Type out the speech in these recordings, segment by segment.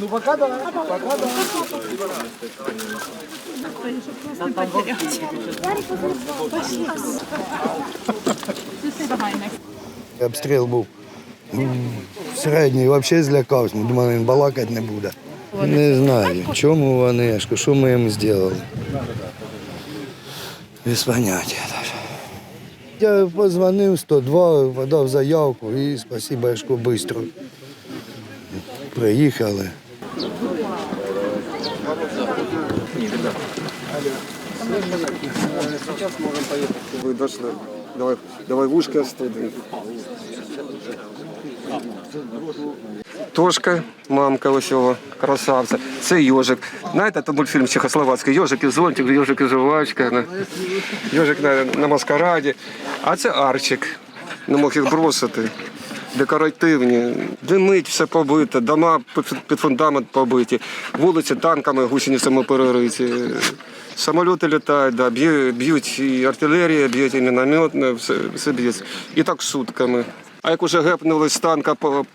Ну пока да, пока да. Обстріл був м, середній, взагалі злякався. Ми думали, він балакати не буде. Не знаю, чому вони, я ж кажу, що ми їм зробили. Без поняття. даже. Я позвонив 102, подав заявку і спасибо, швидко приїхали. Зараз можемо поїхати, Вы дошли. Давай, давай вушки ушки остуди. Тошка, мамка ось красавця. Це йожик. Знаєте, це мультфільм чехословацький. Йожик і зонтик, йожик і жувачка. Йожик на, на маскараді. А це Арчик. Не мог їх бросити. Декоративні, димить, все побите, дома під, фундамент побиті, вулиці танками, гусеницями перериті. Самоліти літають, да, б'ють і артилерія, б'ють і мінометне, все, все б'ється. І так сутками. А як уже гепнули з танка по,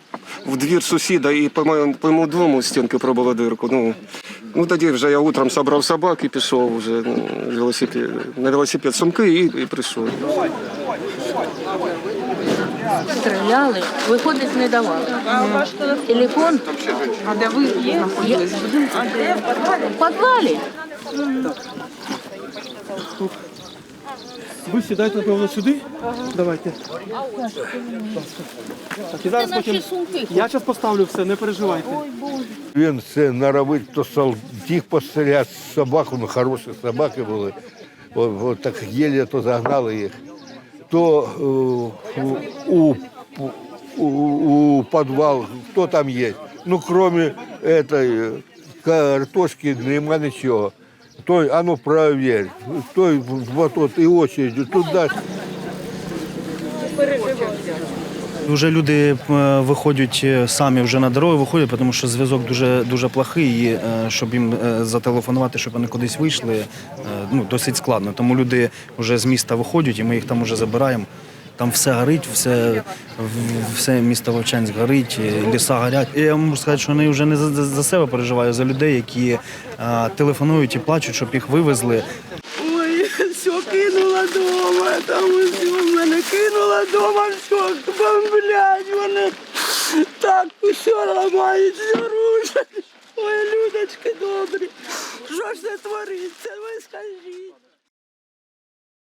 в двір сусіда і по моєму, по моєму дому стінки пробила дирку. Ну, ну тоді вже я утром собрав собак і пішов вже ну, велосипед, на велосипед сумки і, і прийшов. Стріляли, виходить не давали. Телефон А де ви є? я... в підвалі. Ви сідайте, напевно, сюди. Давайте. Так, і зараз потім... Я зараз поставлю все, не переживайте. Він це наробить, то сол... тих постріляти собак, ну хороші собаки були. От, от так єлі то загнали їх. То е, у, у, у, подвал, хто там є? Ну, кроме этой картошки, нема нічого. То а ну провір, той вот тут і очередь, туди. Вже люди е, виходять е, самі вже на дорогу, виходять, тому що зв'язок дуже дуже плохий. І е, щоб їм зателефонувати, щоб вони кудись вийшли, ну досить складно. Тому люди вже з міста виходять, і ми їх там вже забираємо. Там все горить, все, все місто Вовчанськ горить, ліса горять. І я можу сказати, що вони вже не за, себе переживають, а за людей, які телефонують і плачуть, щоб їх вивезли. Все кинула дома, там усе мене кинула дома, все бомблять, вони так все ламають, все рушать. Ой, людочки добрі, що ж це твориться, ви скажіть.